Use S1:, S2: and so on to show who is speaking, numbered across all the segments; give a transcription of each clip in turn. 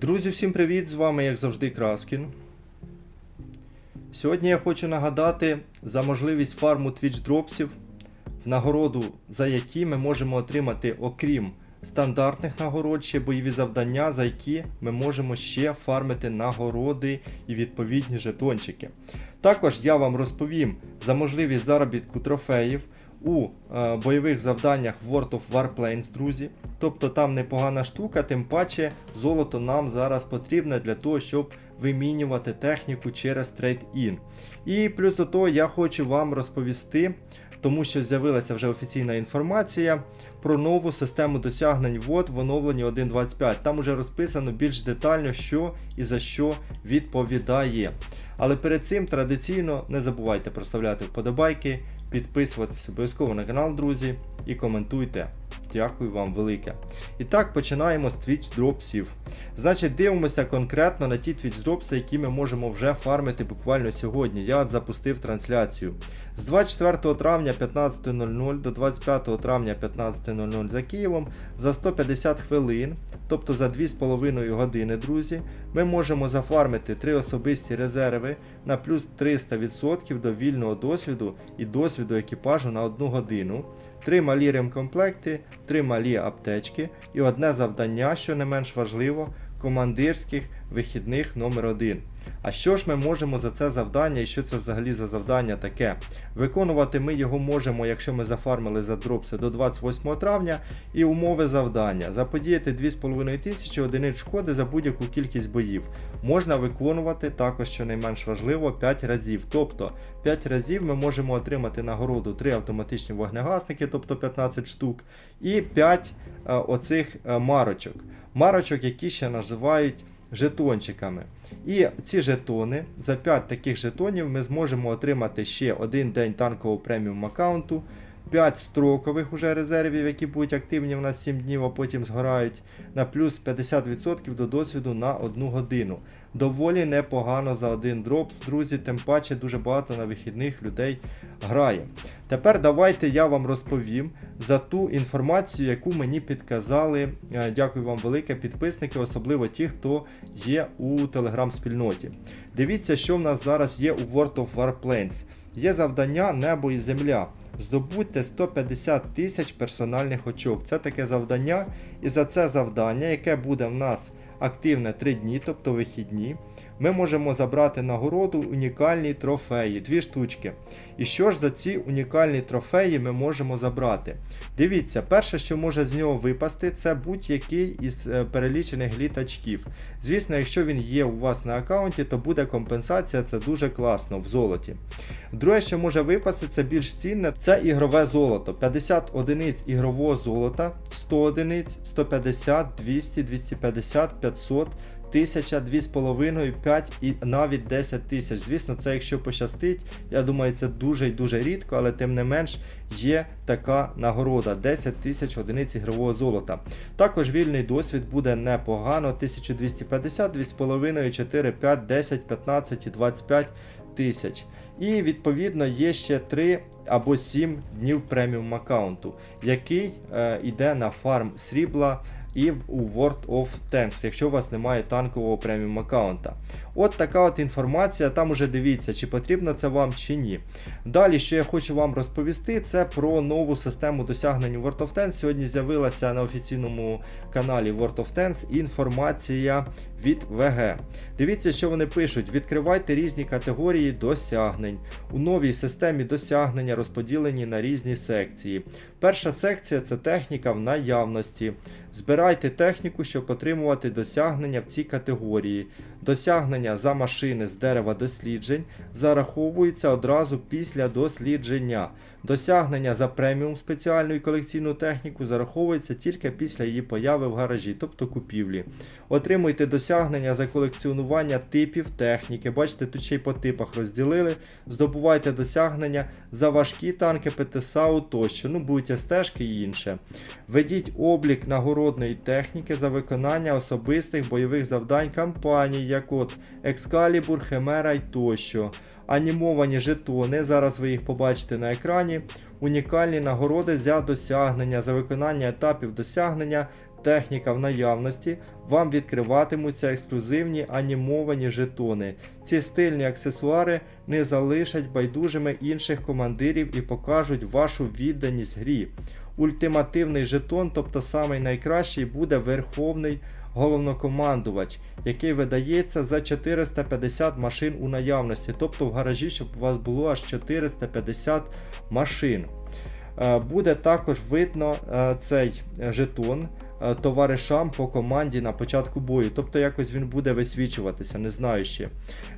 S1: Друзі, всім привіт! З вами, як завжди, Краскін. Сьогодні я хочу нагадати за можливість фарму Twitch дропсів, в нагороду за які ми можемо отримати, окрім стандартних нагород, ще бойові завдання, за які ми можемо ще фармити нагороди і відповідні жетончики. Також я вам розповім за можливість заробітку трофеїв у е, бойових завданнях World of Warplanes, друзі. Тобто там непогана штука, тим паче золото нам зараз потрібне для того, щоб вимінювати техніку через трейд-ін. І плюс до того я хочу вам розповісти, тому що з'явилася вже офіційна інформація про нову систему досягнень ВОД в оновленні 1.25. Там уже розписано більш детально, що і за що відповідає. Але перед цим традиційно не забувайте проставляти вподобайки, підписуватися обов'язково на канал, друзі, і коментуйте. Дякую вам велике. І так, починаємо з Twitch дропсів. Значить, дивимося конкретно на ті Twitch дропси, які ми можемо вже фармити буквально сьогодні. Я от запустив трансляцію. З 24 травня 15.00 до 25 травня 15.00 за Києвом за 150 хвилин, тобто за 2,5 години, друзі, ми можемо зафармити 3 особисті резерви на плюс 300% до вільного досвіду і досвіду екіпажу на 1 годину. Три малі ремкомплекти, три малі аптечки і одне завдання, що не менш важливо, командирських вихідних номер 1 А що ж ми можемо за це завдання і що це взагалі за завдання таке? Виконувати ми його можемо, якщо ми зафармили за дропси до 28 травня, і умови завдання. Заподіяти 2500 одиниць шкоди за будь-яку кількість боїв. Можна виконувати також, що найменш важливо, 5 разів. Тобто 5 разів ми можемо отримати нагороду 3 автоматичні вогнегасники, тобто 15 штук, і 5 е, оцих е, марочок. Марочок, які ще називають жетончиками. І ці жетони, за 5 таких жетонів ми зможемо отримати ще один день танкового преміум аккаунту, 5 строкових уже резервів, які будуть активні в нас 7 днів, а потім згорають, на плюс 50% до досвіду на 1 годину. Доволі непогано за один дропс, друзі, тим паче дуже багато на вихідних людей грає. Тепер давайте я вам розповім за ту інформацію, яку мені підказали. е, Дякую вам велике, підписники, особливо ті, хто є у телеграм-спільноті. Дивіться, що в нас зараз є у World of Warplanes. Є завдання Небо і Земля. Здобудьте 150 тисяч персональних очок. Це таке завдання. І за це завдання, яке буде в нас активне 3 дні, тобто вихідні, ми можемо забрати нагороду унікальні трофеї, дві штучки. І що ж за ці унікальні трофеї ми можемо забрати? Дивіться, перше, що може з нього випасти, це будь-який із е, перелічених літачків. Звісно, якщо він є у вас на аккаунті, то буде компенсація, це дуже класно в золоті. Друге, що може випасти, це більш цінне, це ігрове золото. 50 одиниць ігрового золота, 100 одиниць, 150, 200, 250, 500. Тисяча, дві з половиною, 5 і навіть 10 тисяч. Звісно, це якщо пощастить, я думаю, це дуже і дуже рідко, але тим не менш є така нагорода 10 тисяч одиниць ігрового золота. Також вільний досвід буде непогано. 1250, 2,5, 4, 5, 10, 15 і 25 тисяч. І відповідно є ще 3 або 7 днів преміум аккаунту, який е, йде на фарм срібла і у World of Tanks, якщо у вас немає танкового преміум аккаунта. От така от інформація, там уже дивіться, чи потрібно це вам чи ні. Далі, що я хочу вам розповісти, це про нову систему досягнень World of Tanks. Сьогодні з'явилася на офіційному каналі World of Tanks інформація від ВГ. Дивіться, що вони пишуть: відкривайте різні категорії досягнень. У новій системі досягнення розподілені на різні секції. Перша секція це техніка в наявності. Збирайте техніку, щоб отримувати досягнення в цій категорії. Досягнення за машини з дерева досліджень зараховуються одразу після дослідження. Досягнення за преміум спеціальну і колекційну техніку зараховується тільки після її появи в гаражі, тобто купівлі. Отримуйте досягнення за колекціонування типів техніки. Бачите, тут ще й по типах розділили. Здобувайте досягнення за важкі танки ПТСАУ тощо, ну будуть стежки і інше. Ведіть облік нагородної техніки за виконання особистих бойових завдань кампаній, як от Excalibur, Химера і тощо. Анімовані жетони, зараз ви їх побачите на екрані. Унікальні нагороди за досягнення, за виконання етапів досягнення техніка в наявності, вам відкриватимуться ексклюзивні анімовані жетони. Ці стильні аксесуари не залишать байдужими інших командирів і покажуть вашу відданість грі. Ультимативний жетон, тобто самий найкращий, буде верховний головнокомандувач, який видається за 450 машин у наявності. Тобто в гаражі, щоб у вас було аж 450 машин. Е, Буде також видно е, цей жетон е, товаришам по команді на початку бою. Тобто якось він буде висвічуватися, не знаю ще.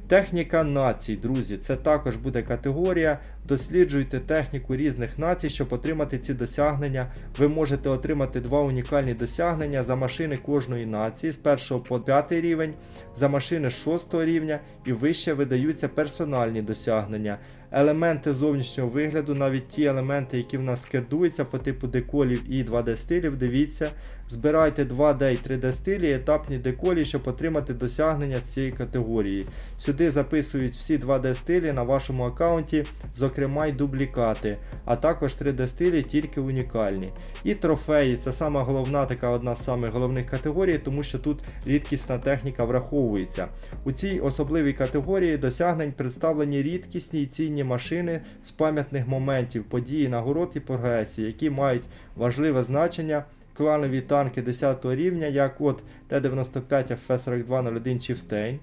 S1: Техніка націй, друзі, це також буде категорія. Досліджуйте техніку різних націй, щоб отримати ці досягнення. Ви можете отримати два унікальні досягнення за машини кожної нації з 1 по 5 рівень, за машини з 6 рівня і вище видаються персональні досягнення. Елементи зовнішнього вигляду, навіть ті елементи, які в нас скердуються по типу деколів і 2D стилів, дивіться, збирайте 2D і 3D стилі, етапні деколі, щоб отримати досягнення з цієї категорії. Сюди записують всі 2D стилі на вашому аккаунті, зокрема й дублікати, а також 3D стилі тільки унікальні. І трофеї це сама головна така одна з самих головних категорій, тому що тут рідкісна техніка враховується. У цій особливій категорії досягнень представлені рідкісні і цінні машини з пам'ятних моментів, події, нагород і прогресії, які мають важливе значення. Кланові танки 10 рівня, як от Т-95 ФС-4201 Chieftain,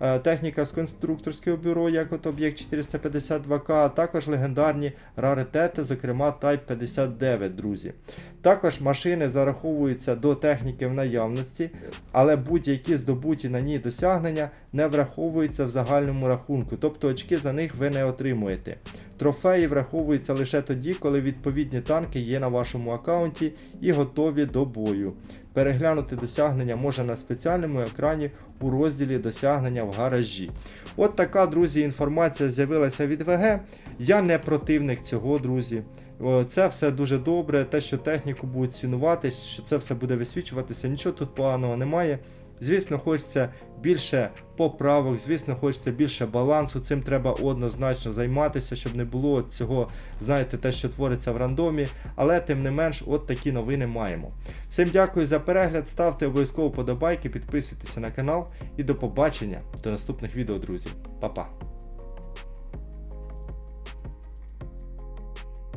S1: Е, техніка з конструкторського бюро, як от об'єкт 452К, а також легендарні раритети, зокрема Type 59, друзі. Також машини зараховуються до техніки в наявності, але будь-які здобуті на ній досягнення не враховуються в загальному рахунку, тобто очки за них ви не отримуєте. Трофеї враховуються лише тоді, коли відповідні танки є на вашому аккаунті і готові до бою. Переглянути досягнення можна на спеціальному екрані у розділі досягнення в гаражі. От така, друзі, інформація з'явилася від ВГ. Я не противник цього, друзі. Це все дуже добре. Те, що техніку будуть цінувати, що це все буде висвічуватися, нічого тут поганого немає. Звісно, хочеться більше поправок, звісно, хочеться більше балансу. Цим треба однозначно займатися, щоб не було цього, знаєте, те, що твориться в рандомі. Але тим не менш, от такі новини маємо. Всім дякую за перегляд, ставте обов'язково подобайки, підписуйтеся на канал і до побачення до наступних відео, друзі. Па-па!